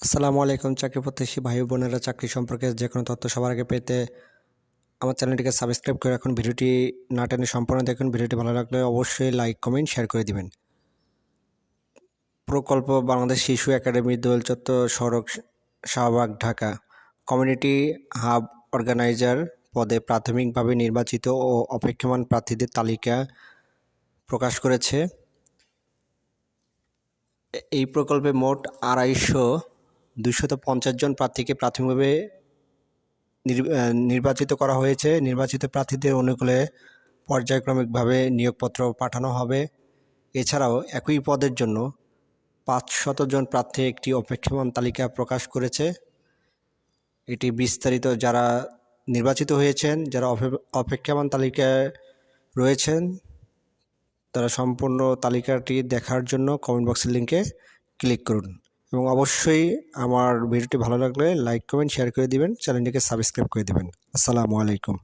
আসসালামু আলাইকুম, চাকরি প্রত্যাশী ভাই বোনেরা, চাকরি সম্পর্কে যে কোনো তথ্য সবার আগে পেতে আমার চ্যানেলটিকে সাবস্ক্রাইব করে রাখুন। ভিডিওটি না টেনে সম্পূর্ণ দেখুন। ভিডিওটি ভালো লাগলে অবশ্যই লাইক কমেন্ট শেয়ার করে দিবেন। প্রকল্প বাংলাদেশ শিশু একাডেমি দোয়েল চত্বর সড়ক, Shahbag, Dhaka. Community hub organizer পদে প্রাথমিকভাবে নির্বাচিত ও অপেক্ষমান প্রার্থীদের তালিকা প্রকাশ করেছে। এই প্রকল্পে মোট আড়াইশো দুশত জন প্রার্থীকে প্রাথমিকভাবে নির- নির্বাচিত করা হয়েছে। নির্বাচিত প্রার্থীদের অনুকূলে পর্যায়ক্রমিকভাবে নিয়োগপত্র পাঠানো হবে। এছাড়াও একই পদের জন্য পাঁচশত জন প্রার্থী একটি অপেক্ষমান তালিকা প্রকাশ করেছে। এটি বিস্তারিত যারা নির্বাচিত হয়েছেন, যারা অপে- অপেক্ষমান তালিকায় রয়েছেন, তারা সম্পূর্ণ তালিকাটি দেখার জন্য কমেন্ট বক্সের লিঙ্কে ক্লিক করুন। এবং অবশ্যই আমার ভিডিওটি ভালো লাগলে লাইক কমেন্ট শেয়ার করে দিবেন। চ্যানেলটিকে সাবস্ক্রাইব করে দেবেন। আসসালামু আলাইকুম।